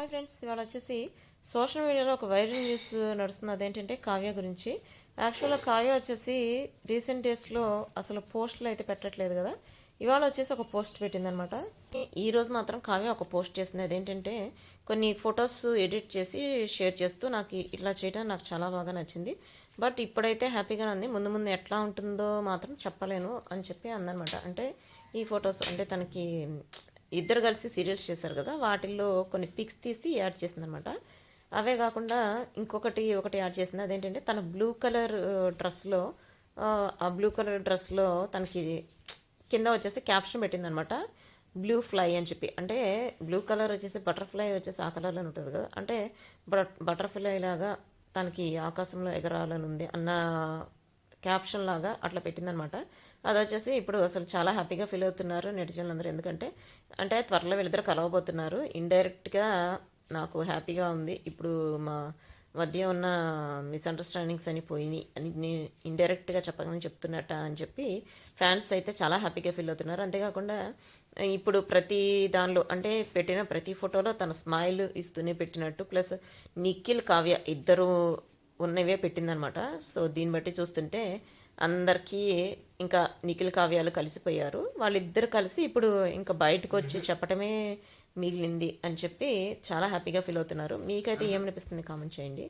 Hi friends ఇవాళ వచ్చేసి social మీడియాలో ఒక వైరల్ న్యూస్ నడుస్తుంది. అదేంటంటే కావ్య గురించి. యాక్చువల్గా కావ్య వచ్చేసి రీసెంట్ డేస్లో అసలు పోస్టులు అయితే పెట్టట్లేదు కదా. ఇవాళ వచ్చేసి ఒక పోస్ట్ పెట్టిందనమాట ఈ రోజు మాత్రం కావ్య ఒక పోస్ట్ చేసింది. అదేంటంటే కొన్ని ఫొటోస్ ఎడిట్ చేసి షేర్ చేస్తూ నాకు ఇట్లా చేయడం నాకు చాలా బాగా నచ్చింది. బట్ ఇప్పుడైతే హ్యాపీగా ఉంది. ముందు ముందు ఎట్లా ఉంటుందో మాత్రం చెప్పలేను అని చెప్పి అందనమాట అంటే ఈ ఫొటోస్ అంటే తనకి ఇద్దరు కలిసి సీరియల్స్ చేశారు కదా వాటిల్లో కొన్ని పిక్స్ తీసి యాడ్ చేసింది అనమాట అవే కాకుండా ఇంకొకటి ఒకటి యాడ్ చేసింది. అదేంటంటే తన బ్లూ కలర్ డ్రెస్లో ఆ బ్లూ కలర్ డ్రెస్లో తనకి కింద వచ్చేసి క్యాప్షన్ పెట్టిందనమాట బ్లూ ఫ్లై అని చెప్పి. అంటే బ్లూ కలర్ వచ్చేసి బటర్ఫ్లై వచ్చేసి ఆ కలర్లో ఉంటుంది కదా. అంటే బటర్ఫ్లై లాగా తనకి ఆకాశంలో ఎగరాలని ఉంది అన్న క్యాప్షన్ లాగా అట్లా పెట్టిందనమాట. అది వచ్చేసి ఇప్పుడు అసలు చాలా హ్యాపీగా ఫీల్ అవుతున్నారు నెటిజన్లు అందరూ. ఎందుకంటే అంటే త్వరలో వీళ్ళిద్దరు కలవబోతున్నారు. ఇండైరెక్ట్గా నాకు హ్యాపీగా ఉంది. ఇప్పుడు మా మధ్య ఉన్న మిస్అండర్స్టాండింగ్స్ అని పోయినాయి. అని నేను ఇండైరెక్ట్గా చెప్పగానే చెప్తున్నట్ట అని చెప్పి ఫ్యాన్స్ అయితే చాలా హ్యాపీగా ఫీల్ అవుతున్నారు. అంతేకాకుండా ఇప్పుడు ప్రతి దానిలో అంటే పెట్టిన ప్రతి ఫోటోలో తన స్మైల్ ఇస్తూనే పెట్టినట్టు ప్లస్ నిఖిల్ కావ్య ఇద్దరు ఉన్నవే పెట్టిందనమాట. సో దీన్ని బట్టి చూస్తుంటే అందరికీ ఇంకా నిఖిల్ కావ్యాలు కలిసిపోయారు. వాళ్ళిద్దరు కలిసి ఇప్పుడు ఇంకా బయటకు వచ్చి చెప్పటమే మిగిలింది అని చెప్పి చాలా హ్యాపీగా ఫీల్ అవుతున్నారు. మీకైతే ఏమనిపిస్తుంది కామెంట్ చేయండి.